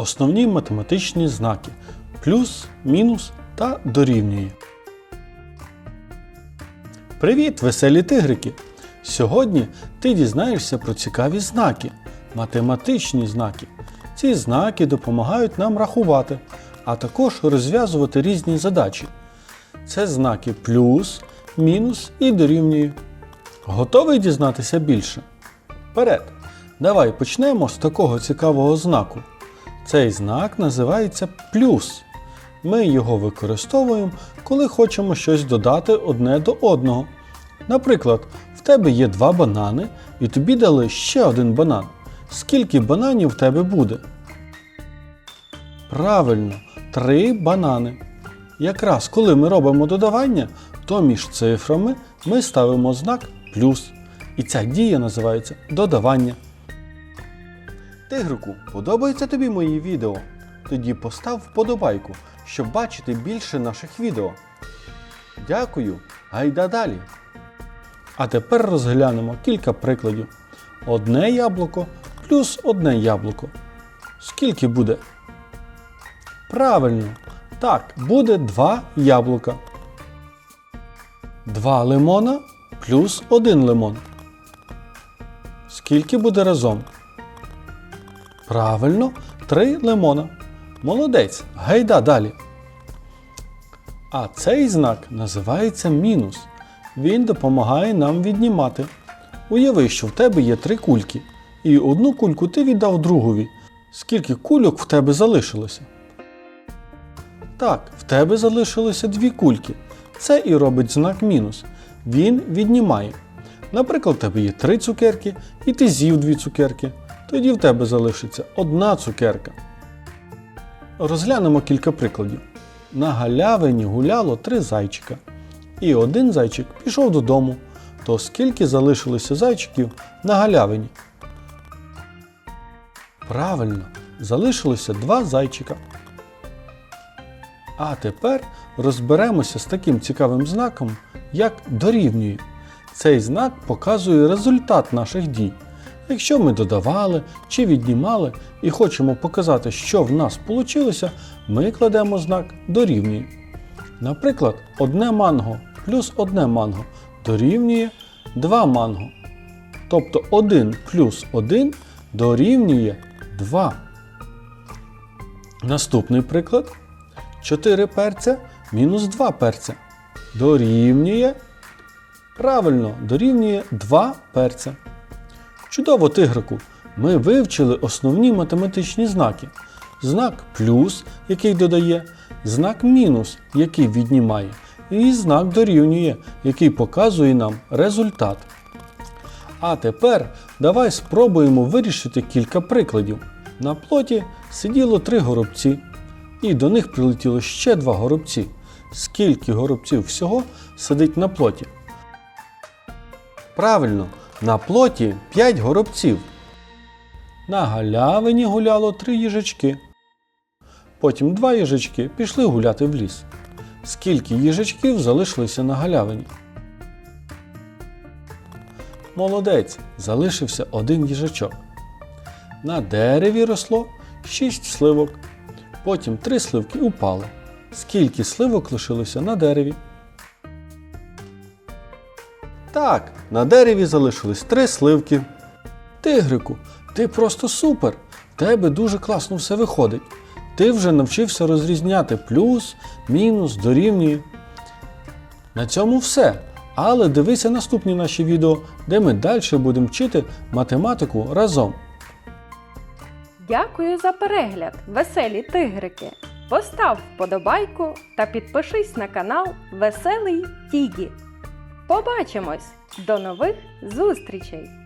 Основні математичні знаки плюс, мінус та дорівнює. Привіт, веселі тигрики! Сьогодні ти дізнаєшся про цікаві знаки, математичні знаки. Ці знаки допомагають нам рахувати, а також розв'язувати різні задачі. Це знаки плюс, мінус і дорівнює. Готовий дізнатися більше? Вперед! Давай почнемо з такого цікавого знаку. Цей знак називається плюс. Ми його використовуємо, коли хочемо щось додати одне до одного. Наприклад, в тебе є два банани, і тобі дали ще один банан. Скільки бананів в тебе буде? Правильно, три банани. Якраз коли ми робимо додавання, то між цифрами ми ставимо знак плюс. І ця дія називається додавання. Тигрику, подобається тобі мої відео? Тоді постав вподобайку, щоб бачити більше наших відео. Дякую, гайда далі. А тепер розглянемо кілька прикладів. Одне яблуко плюс одне яблуко. Скільки буде? Правильно. Так, буде два яблука. Два лимона плюс один лимон. Скільки буде разом? Правильно, три лимона. Молодець. Гайда далі. А цей знак називається мінус. Він допомагає нам віднімати. Уяви, що в тебе є три кульки, і одну кульку ти віддав другові. Скільки кульок в тебе залишилося? Так, в тебе залишилося дві кульки. Це і робить знак мінус. Він віднімає. Наприклад, в тебе є три цукерки, і ти з'їв дві цукерки. Тоді в тебе залишиться одна цукерка. Розглянемо кілька прикладів. На галявині гуляло три зайчика. І один зайчик пішов додому. То скільки залишилося зайчиків на галявині? Правильно, залишилося два зайчика. А тепер розберемося з таким цікавим знаком, як дорівнює. Цей знак показує результат наших дій. Якщо ми додавали чи віднімали і хочемо показати, що в нас вийшло, ми кладемо знак дорівнює. Наприклад, одне манго плюс одне манго дорівнює 2 манго. Тобто 1 плюс 1 дорівнює 2. Наступний приклад. 4 перця мінус 2 перця. Дорівнює. Правильно, дорівнює 2 перця. Чудово, тигрику! Ми вивчили основні математичні знаки. Знак плюс, який додає, знак мінус, який віднімає, і знак дорівнює, який показує нам результат. А тепер давай спробуємо вирішити кілька прикладів. На плоті сиділо три горобці, і до них прилетіло ще два горобці. Скільки горобців всього сидить на плоті? Правильно, на плоті 5 горобців. На галявині гуляло три їжачки. Потім два їжачки пішли гуляти в ліс. Скільки їжачків залишилося на галявині? Молодець, залишився один їжачок. На дереві росло 6 сливок. Потім три сливки упали. Скільки сливок лишилося на дереві? Так, на дереві залишились три сливки. Тигрику, ти просто супер! Тебе дуже класно все виходить. Ти вже навчився розрізняти плюс, мінус, дорівнює. На цьому все. Але дивися наступні наші відео, де ми далі будемо вчити математику разом. Дякую за перегляд, веселі тигрики! Постав вподобайку та підпишись на канал Веселий Тігі. Побачимось! До нових зустрічей!